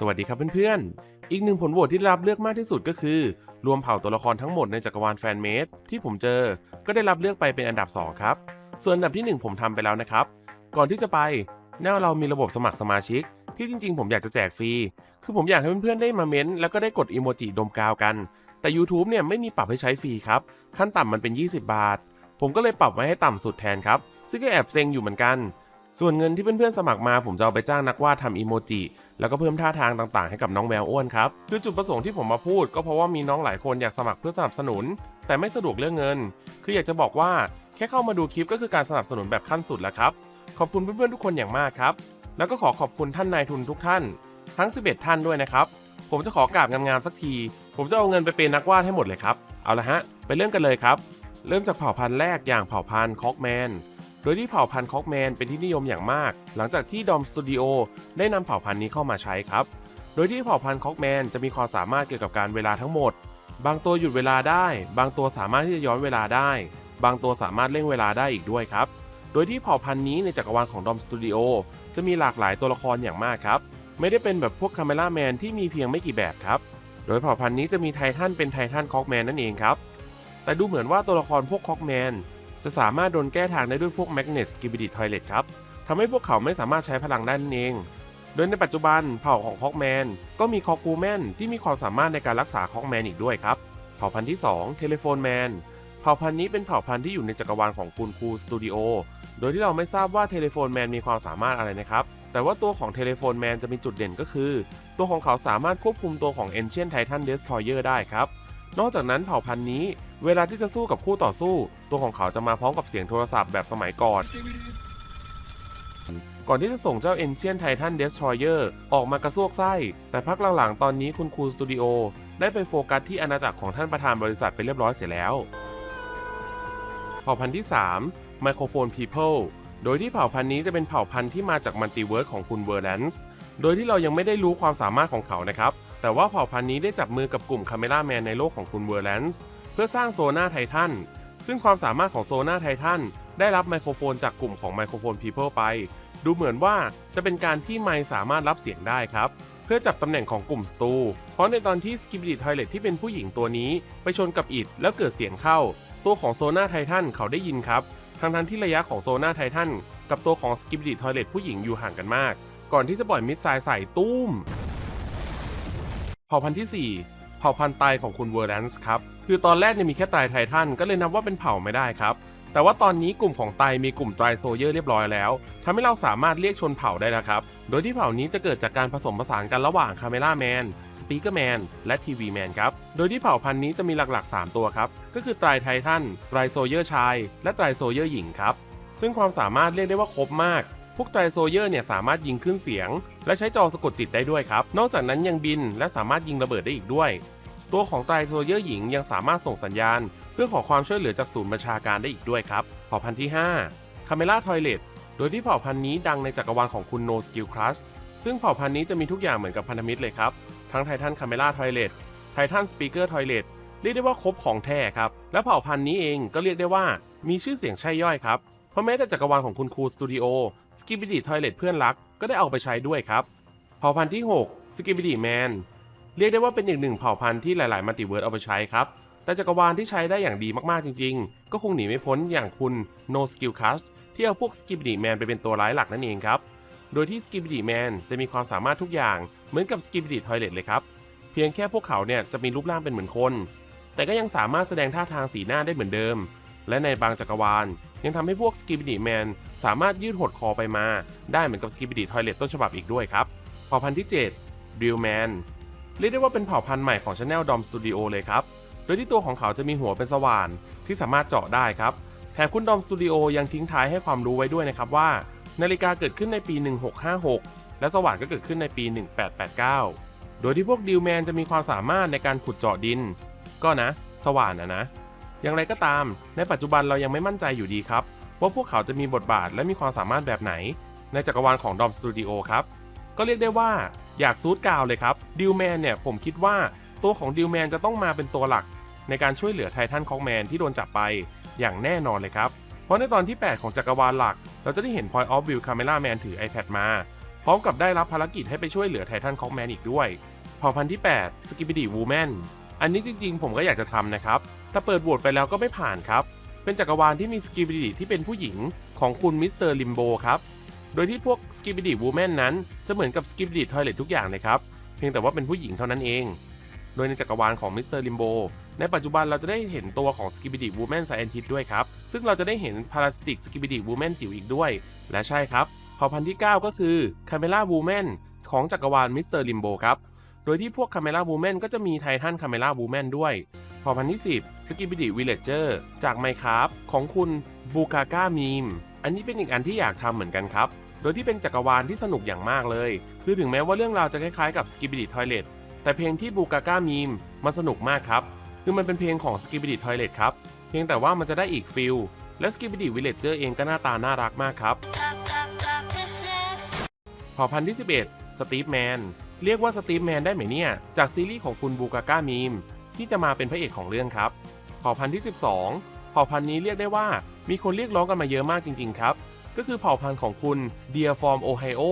สวัสดีครับเพื่อนๆ อีกหนึ่งผลโหวตที่รับเลือกมากที่สุดก็คือ รวมเผ่าตัวละครทั้งหมดในจักรวาลแฟนเมดที่ผมเจอ ก็ได้รับเลือกไปเป็นอันดับ 2 ครับ ส่วนอันดับที่ 1 ผมทำไปแล้วนะครับ ก่อนที่จะไปแน่เรามีระบบสมัครสมาชิก ที่จริงๆ ผมอยากจะแจกฟรี คือผมอยากให้เพื่อนๆ ได้มาเม้นต์แล้วก็ได้กดอีโมจิดมกาวกัน แต่ YouTube เนี่ยไม่มีปรับให้ใช้ฟรีครับ ขั้นต่ำมันเป็น 20 บาท ผมก็เลยปรับไว้ให้ต่ำสุดแทนครับ ซึ่งก็แอบเซ็งอยู่เหมือนกัน ส่วนเงินที่เพื่อนๆสมัครมาผมจะเอาไปจ้างนักวาดทำอีโมจิ แล้วก็เพิ่มท่าทางต่างๆให้กับน้องแมวอ้วนครับคือจุดประสงค์ที่ผมมาพูด ก็เพราะว่ามีน้องหลายคนอยากสมัครเพื่อสนับสนุน แต่ไม่สะดวกเรื่องเงิน คืออยากจะบอกว่าแค่เข้ามาดูคลิปก็คือการสนับสนุนแบบขั้นสุดแล้วครับ ขอบคุณเพื่อนๆทุกคนอย่างมากครับ แล้วก็ขอขอบคุณท่านนายทุนทุกท่าน ทั้ง 11 ท่านด้วยนะครับ ผมจะขอกราบงามๆสักที ผมจะเอาเงินไปเป็นนักวาดให้หมดเลยครับ เอาละฮะ ไปเริ่มกันเลยครับ เริ่มจากเผ่าพันธุ์แรกอย่างเผ่าพันธุ์คอกแมน ดยที่เผ่าพันธุ์คอกแมนเป็นที่นิยมอย่างมาก หลังจากที่ดอมสตูดิโอได้นำเผ่าพันธุ์นี้เข้ามาใช้ครับ โดยที่เผ่าพันธุ์คอกแมนจะมีความสามารถเกี่ยวกับการเวลาทั้งหมด บางตัวหยุดเวลาได้ บางตัวสามารถที่จะย้อนเวลาได้ บางตัวสามารถเร่งเวลาได้อีกด้วยครับ โดยที่เผ่าพันธุ์นี้ในจักรวาลของดอมสตูดิโอจะมีหลากหลายตัวละครอย่างมากครับ ไม่ได้เป็นแบบพวกคาเมล่าแมนที่มีเพียงไม่กี่แบบครับ โดยเผ่าพันธุ์นี้จะมีไททันเป็นไททันคอกแมนนั่นเองครับ แต่ดูเหมือนว่าตัวละครพวกคอกแมน จะสามารถโดนแก้ทางได้ด้วยพวกแมกเนตสกิบิดิทอยเลตครับทำให้พวกเขาไม่สามารถใช้พลังได้นั่นเอง โดยในปัจจุบันเผ่าของคอกแมนก็มีคอกูแมนที่มีความสามารถในการรักษาคอกแมนอีกด้วยครับ เผ่าพันธุ์ที่ 2 เทเลโฟนแมน เผ่าพันธุ์นี้เป็นเผ่าพันธุ์ที่อยู่ในจักรวาลของคุณครูสตูดิโอ โดยที่เราไม่ทราบว่าเทเลโฟนแมนมีความสามารถอะไรนะครับ แต่ว่าตัวของเทเลโฟนแมนจะมีจุดเด่นก็คือ ตัวของเขาสามารถควบคุมตัวของ Ancient Titan Destroyer ได้ครับ นอกจากนั้นเผ่าพันธุ์นี้ เวลาที่จะสู้กับคู่ต่อสู้ ตัวของเขาจะมาพร้อมกับเสียงโทรศัพท์แบบสมัยก่อน ก่อนที่จะส่งเจ้า Ancient Titan Destroyer อออกมากระซวกไส้ แต่พักหลังๆตอนนี้คุณครูสตูดิโอได้ไปโฟกัสที่อาณาจักรของท่านประธานบริษัทไปเรียบร้อยเสียแล้วเผ่าพันธุ์ที่3 Microphone People โดยที่เผ่าพันธุ์นี้จะเป็นเผ่าพันธุ์ที่มาจากมัลติเวิร์สของคุณเวอร์แลนส์โดยที่เรายังไม่ได้รู้ความสามารถของเขานะครับ แต่ว่าเผ่าพันธุ์นี้ได้จับมือกับกลุ่มคาเมล่าแมนในโลกของคุณเวอร์แลนส์ เพื่อสร้างโซน่าไททันซึ่งความสามารถของโซน่าไททันได้รับไมโครโฟนจากกลุ่มของ Microphone People ไป ดูเหมือนว่าจะเป็นการที่ไมค์สามารถรับเสียงได้ครับ เพื่อจับตำแหน่งของกลุ่มสตู เพราะในตอนที่สกิบดิทอยเลตที่เป็นผู้หญิงตัวนี้ ไปชนกับอิดแล้วเกิดเสียงเข้า ตัวของโซน่าไททันเขาได้ยินครับทั้งทั้งๆที่ระยะของโซน่าไททันกับตัวของสกิบดิทอยเลตผู้หญิงอยู่ห่างกันมาก ก่อนที่จะปล่อยมิสไซล์ใส่ตุ้มเผ่าพันธุ์ที่ 4 เผ่าพันธุ์ไตของคุณเวอร์แลนส์ครับ คือตอนแรกเนี่ยมีแค่ไตรไททันก็เลยนับว่าเป็นเผ่าไม่ได้ครับ แต่ว่าตอนนี้กลุ่มของไตมีกลุ่มไตรโซเยอร์เรียบร้อยแล้วทำให้เราสามารถเรียกชนเผ่าได้แล้วครับ โดยที่เผ่านี้จะเกิดจากการผสมผสานกันระหว่างคาเมล่าแมน สปีกเกอร์แมน และทีวีแมนครับ โดยที่เผ่าพันธุ์นี้จะมีหลักๆ 3 ตัวครับ ก็คือไตรไททัน ไตรโซเยอร์ชาย และไตรโซเยอร์หญิงครับ ซึ่งความสามารถเรียกได้ว่าครบมากพวกไตรโซเยอร์เนี่ยสามารถยิงขึ้นเสียง และใช้จอสะกดจิตได้ด้วยครับ นอกจากนั้นยังบินและสามารถยิงระเบิดได้อีกด้วย ตัวของไตรโซเยอร์หญิงยังสามารถส่งสัญญาณ เพื่อขอความช่วยเหลือจากศูนย์บัญชาการได้อีกด้วยครับเผ่าพันธุ์ที่5 c a m e l a Toilet โดยที่เผ่าพันธุ์นี้ดังในจักรวาลของคุณ No Skill Crush ซึ่งเผ่าพันธุ์นี้จะมีทุกอย่างเหมือนกับพันธมิตรเลยครับ ทั้งไททัน c a m e l a Toilet ไททัน Speaker Toilet เรียกได้ว่าครบของแท้ครับ และเผ่าพันธุ์นี้เองก็เรียกได้ว่ามีชื่อเสียงใช่ย่อยครับ เพราะแม้แต่จักรวาลของคุณครูสตูดิโอ s k i b i d y Toilet เพื่อนรักก็ได้เอาไปใช้ด้วยครับ เผ่าพันธุ์ที่6 s k i b i d y Man เรียกได้ว่าเป็นอีกหนึ่งเผ่าพันธุ์ที่หลาย ๆ มัลติเวิร์สเอาไปใช้ครับ แต่จักรวาลที่ใช้ได้อย่างดีมาก ๆ จริง ๆ ก็คงหนีไม่พ้นอย่างคุณ No Skill Crush ที่เอาพวก s k i b i d y Man ไปเป็นตัวร้ายหลักนั่นเองครับ โดยที่ s k i b i d y Man จะมีความสามารถทุกอย่างเหมือนกับ s k i b i d y Toilet เลยครับ เพียงแค่พวกเขาเนี่ยจะมีรูปร่างเป็นเหมือนคน แต่ก็ยังสามารถแสดงท่าทางสีหน้าได้เหมือนเดิม และในบางจักรวาลยังทำให้พวก s k i b i d y Man สามารถยืดหดคอไปมา ได้เหมือนกับ s k i b i d y Toilet ต้นฉบับอีกด้วยครับเผ่าพันธุ์ที่7 Real Man เรียกได้ว่าเป็นเผ่าพันธุ์ใหม่ของ Channel Dom Studio เลยครับ โดยที่ตัวของเขาจะมีหัวเป็นสว่านที่สามารถเจาะได้ครับ แถมคุณดอมสตูดิโอยังทิ้งท้ายให้ความรู้ไว้ด้วยนะครับว่า นาฬิกาเกิดขึ้นในปี 1656 และสว่านก็เกิดขึ้นในปี 1889 โดยที่พวกดิวแมนจะมีความสามารถในการขุดเจาะดิน ก็นะ สว่านนะนะ อย่างไรก็ตาม ในปัจจุบันเรายังไม่มั่นใจอยู่ดีครับ ว่าพวกเขาจะมีบทบาทและมีความสามารถแบบไหน ในจักรวาลของดอมสตูดิโอครับ ก็เรียกได้ว่าอยากซูดกาวเลยครับดิวแมนเนี่ยผมคิดว่าตัวของดิวแมนจะต้องมาเป็นตัวหลัก ในการช่วยเหลือไททันคองแมนที่โดนจับไปอย่างแน่นอนเลยครับ เพราะในตอนที่ 8 ของจักรวาลหลัก เราจะได้เห็น Point of View Camera Man ถือ iPad มา พร้อมกับได้รับภารกิจให้ไปช่วยเหลือไททันคอกแมนอีกด้วยเผ่าพันธุ์ที่8 s k i b i d y Woman อันนี้จริงๆ ผมก็อยากจะทำนะครับ แต่เปิดโหวตไปแล้วก็ไม่ผ่านครับ เป็นจักรวาลที่มี s k i b i d y ที่เป็นผู้หญิงของคุณมิสเตอร์ลิมโบครับ โดยที่พวก s k i b i d y Woman นั้นจะเหมือนกับ s k i b i d y Toilet ทุกอย่างเลยครับ เพียงแต่ว่าเป็นผู้หญิงเท่านั้นเอง โดยในจักรวาลของมิสเตอร์ลิมโบในปัจจุบันเราจะได้เห็นตัวของ s k i b i d y Woman Scientist ด้วยครับ ซึ่งเราจะได้เห็น Parasitic s k i b i d y Woman จิ๋วอีกด้วย และใช่ครับเผ่าพันธุ์ที่ 9 ก็คือ Camera Woman ของจักรวาลมิสเตอร์ลิมโบครับโดยที่พวก Camera Woman ก็จะมีไททัน Camera Woman ด้วยเผ่าพันธุ์ที่ 10 s k i b i d y Villager จาก Minecraft ของคุณบูกาก้ามีมอันนี้เป็นอีกอันที่อยากทำเหมือนกันครับ โดยที่เป็นจักรวาลที่สนุกอย่างมากเลย คือถึงแม้ว่าเรื่องราวจะคล้ายๆกับ s k i b i d y Toilet แต่เพลงที่บูกาก้ามีมมันสนุกมากครับ คือมันเป็นเพลงของ s k i b i d y Toilet ครับ เพียงแต่ว่ามันจะได้อีกฟิล และ s k i b i d y Villager เองก็หน้าตาน่ารักมากครับเผ่าพันธุ์ที่ 11 สตีฟแมน เรียกว่าสตีฟแมนได้ไหมเนี่ย จากซีรีส์ของคุณบูกาก้ามีมที่จะมาเป็นพระเอกของเรื่องครับเผ่าพันธุ์ที่ 12เผ่าพันธุ์นี้เรียกได้ว่ามีคนเรียกร้องกันมาเยอะมากจริง ๆ ครับ ก็คือเผ่าพันธุ์ของคุณเดียฟอร์มโอไฮโอ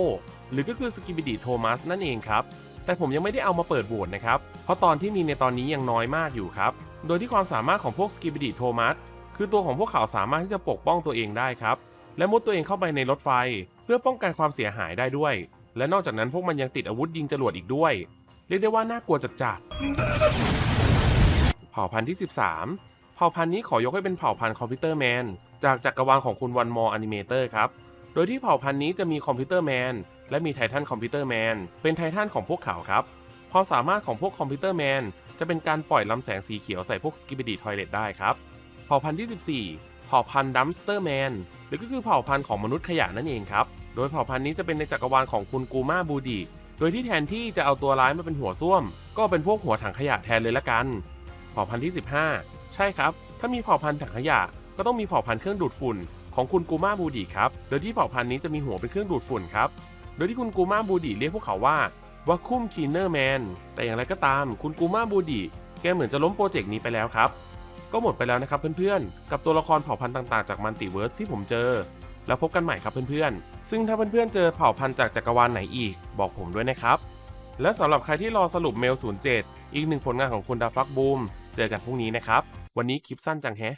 หรือก็คือสกิบิดีโทมัสนั่นเองครับ แต่ผมยังไม่ได้เอามาเปิดโหวตนะครับ เพราะตอนที่มีในตอนนี้ยังน้อยมากอยู่ครับ โดยที่ความสามารถของพวกสกิบิดีโทมัสคือตัวของพวกเขาสามารถที่จะปกป้องตัวเองได้ครับ และมุดตัวเองเข้าไปในรถไฟ เพื่อป้องกันความเสียหายได้ด้วย และนอกจากนั้นพวกมันยังติดอาวุธยิงจรวดอีกด้วย เรียกได้ว่าน่ากลัวจัดๆเผ่าพันธุ์ที่ 13 เผ่าพันธุ์นี้ขอยกให้เป็นเผ่าพันธุ์คอมพิวเตอร์แมน จากจักรวาลของคุณวันมอแอนิเมเตอร์ครับ โดยที่เผ่าพันธุ์นี้จะมีคอมพิวเตอร์แมนและมีไททันคอมพิวเตอร์แมนเป็นไททันของพวกเขาครับ ความสามารถของพวกคอมพิวเตอร์แมนจะเป็นการปล่อยลำแสงสีเขียวใส่พวกสกิบดีทอยเลตได้ครับเผ่าพันธุ์ที่ 14 เผ่าพันธุ์ดัมสเตอร์แมนหรือก็คือเผ่าพันธุ์ของมนุษย์ขยะนั่นเองครับ โดยเผ่าพันธุ์นี้จะเป็นในจักรวาลของคุณกูมาบูดีโดยที่แทนที่จะเอาตัวร้ายมาเป็นหัวส้วม ก็เป็นพวกหัวถังขยะแทนเลยละกัน เผ่าพันธุ์ที่ 15 ใช่ครับ ถ้ามีเผ่าพันธุ์ถังขยะ ก็ต้องมีเผ่าพันธุ์เครื่องดูดฝุ่นของคุณกูมาบูดีครับ โดยที่เผ่าพันธุ์นี้จะมีหัวเป็นเครื่องดูดฝุ่นครับ โดยที่คุณกูมาบูดีเรียกพวกเขาว่าวัคคุมคีเนอร์แมน แต่อย่างไรก็ตาม คุณกูมาบูดีแกเหมือนจะล้มโปรเจกต์นี้ไปแล้วครับ ก็หมดไปแล้วนะครับเพื่อนๆ กับตัวละครเผ่าพันธุ์ต่างๆจากมัลติเวิร์สที่ผมเจอ แล้วพบกันใหม่ครับเพื่อนๆ ซึ่งถ้าเพื่อนๆเจอเผ่าพันธุ์จากจักรวาลไหนอีก บอกผมด้วยนะครับ และสำหรับใครที่รอสรุปเมล07 อีกหนึ่งผลงานของคุณดาฟักบูม เจอกันพรุ่งนี้นะครับ วันนี้คลิปสั้นจังแฮะ